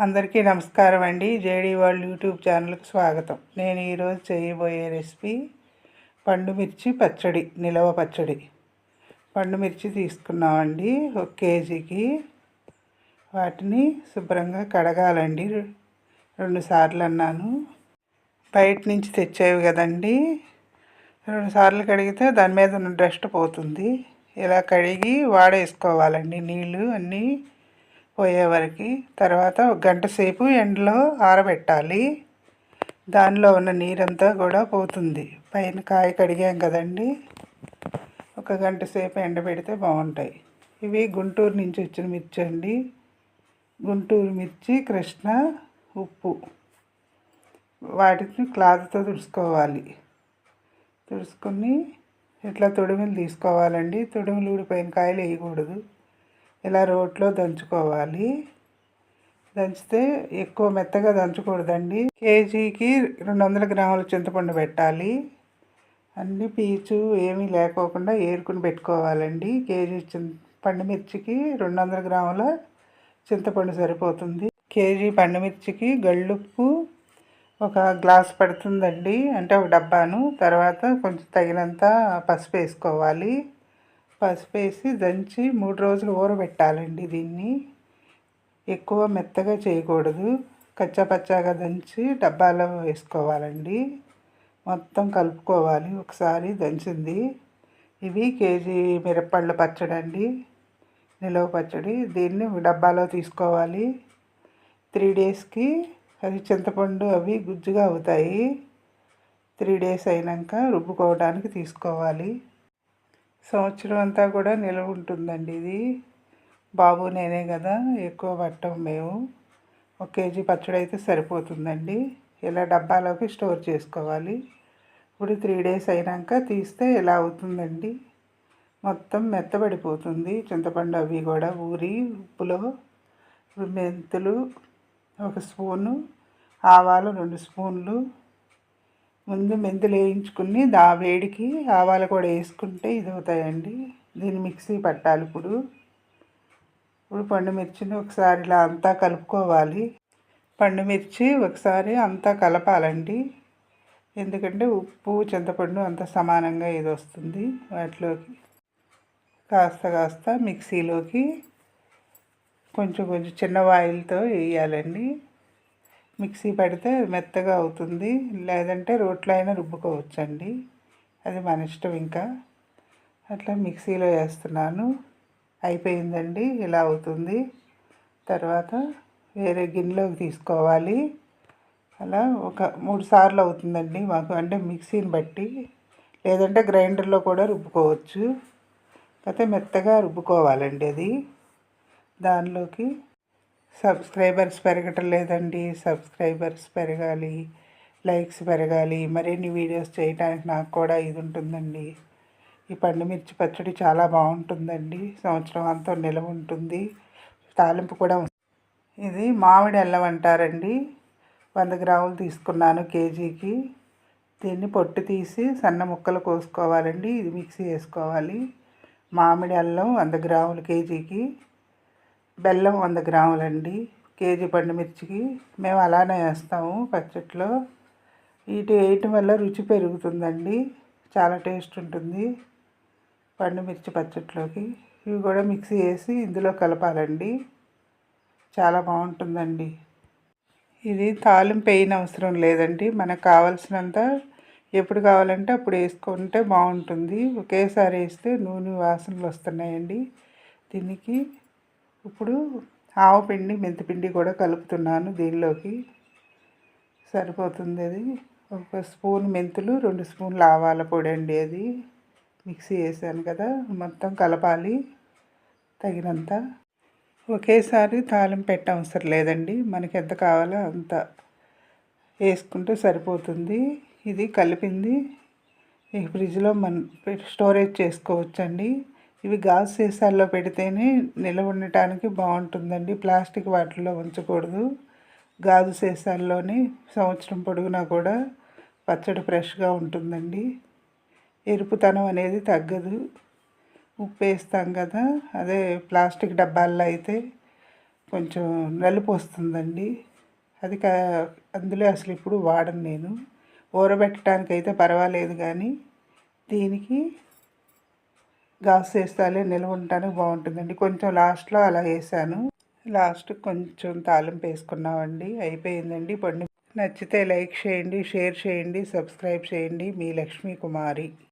అందరికీ నమస్కారం అండి. జేడీ వరల్డ్ యూట్యూబ్ ఛానల్కి స్వాగతం. నేను ఈరోజు చేయబోయే రెసిపీ పండు మిర్చి పచ్చడి నిలవ పచ్చడి. పండు మిర్చి తీసుకున్నామండి. ఒక కేజీకి వాటిని శుభ్రంగా కడగాలండి. రెండు సార్లు అన్నాను. బయట నుంచి తెచ్చేవి కదండి. రెండు సార్లు కడిగితే దాని మీద ఉన్న డస్ట్ పోతుంది. ఇలా కడిగి వాడేసుకోవాలండి. నీళ్ళు అన్నీ పోయేవరకు తర్వాత ఒక గంట సేపు ఎండలో ఆరబెట్టాలి. దానిలో ఉన్న నీరంతా కూడా పోతుంది. పైన కాయ కడిగాం కదండి. ఒక గంట సేపు ఎండబెడితే బాగుంటాయి. ఇవి గుంటూరు నుంచి వచ్చిన మిర్చి అండి. గుంటూరు మిర్చి కృష్ణ ఉప్పు. వాటిని క్లాత్తో తుడుచుకోవాలి. తుడుచుకుని ఇట్లా తొడుములు తీసుకోవాలండి. తొడుములు ఊడిపోయిన కాయలు వేయకూడదు. ఇలా రోట్లో దంచుకోవాలి. దంచితే ఎక్కువ మెత్తగా దంచకూడదండి. కేజీకి రెండు వందల గ్రాముల చింతపండు పెట్టాలి. అన్ని పీచు ఏమీ లేకోకుండా ఏరుకుని పెట్టుకోవాలండి. కేజీ పండు పండుమిర్చికి రెండు వందల గ్రాముల చింతపండు సరిపోతుంది. కేజీ పండుమిర్చికి గళ్ళుప్పు ఒక గ్లాస్ పడుతుందండి. అంటే ఒక డబ్బాను. తర్వాత కొంచెం తగినంత పసుపు వేసుకోవాలి. పసుపు వేసి దంచి మూడు రోజులు ఊరబెట్టాలండి దీన్ని. ఎక్కువ మెత్తగా చేయకూడదు. కచ్చాపచ్చాగా దంచి డబ్బాలో వేసుకోవాలండి. మొత్తం కలుపుకోవాలి. ఒకసారి దంచింది. ఇవి కేజీ మిరప్పళ్ళు పచ్చడి అండి. నిలవ పచ్చడి. దీన్ని డబ్బాలో తీసుకోవాలి. త్రీ డేస్కి అది చింతపండు అవి గుజ్జుగా అవుతాయి. త్రీ డేస్ అయినాక రుబ్బుకోవడానికి తీసుకోవాలి. సంవత్సరం అంతా కూడా నిలవ ఉంటుందండి ఇది. బాబు నేనే కదా ఎక్కువ పట్టం మేము. ఒక కేజీ పచ్చడి అయితే సరిపోతుందండి. ఇలా డబ్బాలోకి స్టోర్ చేసుకోవాలి. ఇప్పుడు త్రీ డేస్ అయినాక తీస్తే ఇలా అవుతుందండి? మొత్తం మెత్తబడిపోతుంది. చింతపండు అవి కూడా ఊరి ఉప్పులో మెంతులు ఒక స్పూను ఆవాలు రెండు స్పూన్లు ముందు మెంతులు వేయించుకుని దా వేడికి ఆవాలు కూడా వేసుకుంటే ఇది అవుతాయండి దీన్ని మిక్సీ పట్టాలి ఇప్పుడు. ఇప్పుడు పండు మిర్చిని ఒకసారి ఇలా అంతా కలుపుకోవాలి. పండు మిర్చి ఒకసారి అంతా కలపాలండి. ఎందుకంటే ఉప్పు చింతపండు అంత సమానంగా ఇది వస్తుంది వాటిలోకి. కాస్త కాస్త మిక్సీలోకి కొంచెం కొంచెం చిన్న వాయిల్తో వేయాలండి. మిక్సీ పడితే మెత్తగా అవుతుంది. లేదంటే రోట్లో అయినా రుబ్బుకోవచ్చండి. అది మన ఇష్టం ఇంకా. అట్లా మిక్సీలో వేస్తున్నాను. అయిపోయిందండి. ఇలా అవుతుంది. తర్వాత వేరే గిన్నెలోకి తీసుకోవాలి. అలా ఒక మూడు సార్లు అవుతుందండి మాకు. అంటే మిక్సీని బట్టి. లేదంటే గ్రైండర్లో కూడా రుబ్బుకోవచ్చు. అయితే మెత్తగా రుబ్బుకోవాలండి అది. దానిలోకి సబ్స్క్రైబర్స్ పెరగటం లేదండి. సబ్స్క్రైబర్స్ పెరగాలి లైక్స్ పెరగాలి మరిన్ని వీడియోస్ చేయడానికి నాకు కూడా ఇది ఉంటుందండి. ఈ పండుమిర్చి పచ్చడి చాలా బాగుంటుందండి. సంవత్సరం అంతా నిలవ ఉంటుంది. తాలింపు కూడా ఇది మామిడి అల్లం అంటారండి. వంద గ్రాములు తీసుకున్నాను కేజీకి. దీన్ని పొట్టు తీసి సన్న ముక్కలు కోసుకోవాలండి. ఇది మిక్సీ వేసుకోవాలి. మామిడి అల్లం వంద గ్రాములు కేజీకి. బెల్లం వంద గ్రాములండి. కేజీ పండుమిర్చికి మేము అలానే వేస్తాము పచ్చట్లో వీటి వేయటం వల్ల రుచి పెరుగుతుందండి. చాలా టేస్ట్ ఉంటుంది పండుమిర్చి పచ్చట్లోకి ఇవి కూడా మిక్సీ వేసి ఇందులో కలపాలండి. చాలా బాగుంటుందండి. ఇది తాలింపు వేయని అవసరం లేదండి. మనకు కావాల్సినంత ఎప్పుడు కావాలంటే అప్పుడు వేసుకుంటే బాగుంటుంది. ఒకేసారి వేస్తే నూనె వాసనలు వస్తున్నాయండి. దీనికి ఇప్పుడు ఆవపిండి మెంతిపిండి కూడా కలుపుతున్నాను దీనిలోకి. సరిపోతుంది అది. ఒక స్పూన్ మెంతులు రెండు స్పూన్లు ఆవాల పొడి అండి అది. మిక్సీ వేసాను కదా మొత్తం కలపాలి తగినంత. ఒకేసారి తాళం పెట్ట అవసరం లేదండి మనకి ఎంత కావాలో అంత వేసుకుంటే సరిపోతుంది. ఇది కలిపింది. ఫ్రిడ్జ్లో మన స్టోరేజ్ చేసుకోవచ్చండి. ఇవి గాజు సీసాల్లో పెడితేనే నిలవ ఉండటానికి బాగుంటుందండి. ప్లాస్టిక్ వాటిల్లో ఉంచకూడదు. గాజు సీసాల్లోనే సంవత్సరం పొడుగునా కూడా పచ్చడి ఫ్రెష్గా ఉంటుందండి. ఎరుపుతనం అనేది తగ్గదు. ఉప్పు వేస్తాం కదా అదే ప్లాస్టిక్ డబ్బాల్లో అయితే కొంచెం నలుపు వస్తుందండి. అది కా అందులో అసలు ఇప్పుడు వాడను నేను. ఊరబెట్టడానికి అయితే పర్వాలేదు కానీ దీనికి గాస్ వేస్తాలే నిల్వ ఉండటానికి బాగుంటుందండి. కొంచెం లాస్ట్లో అలా వేసాను లాస్ట్ కొంచెం తాలింపు వేసుకున్నామండి. అయిపోయిందండి. పండు నచ్చితే లైక్ చేయండి షేర్ చేయండి సబ్స్క్రైబ్ చేయండి. మీ లక్ష్మీ కుమారి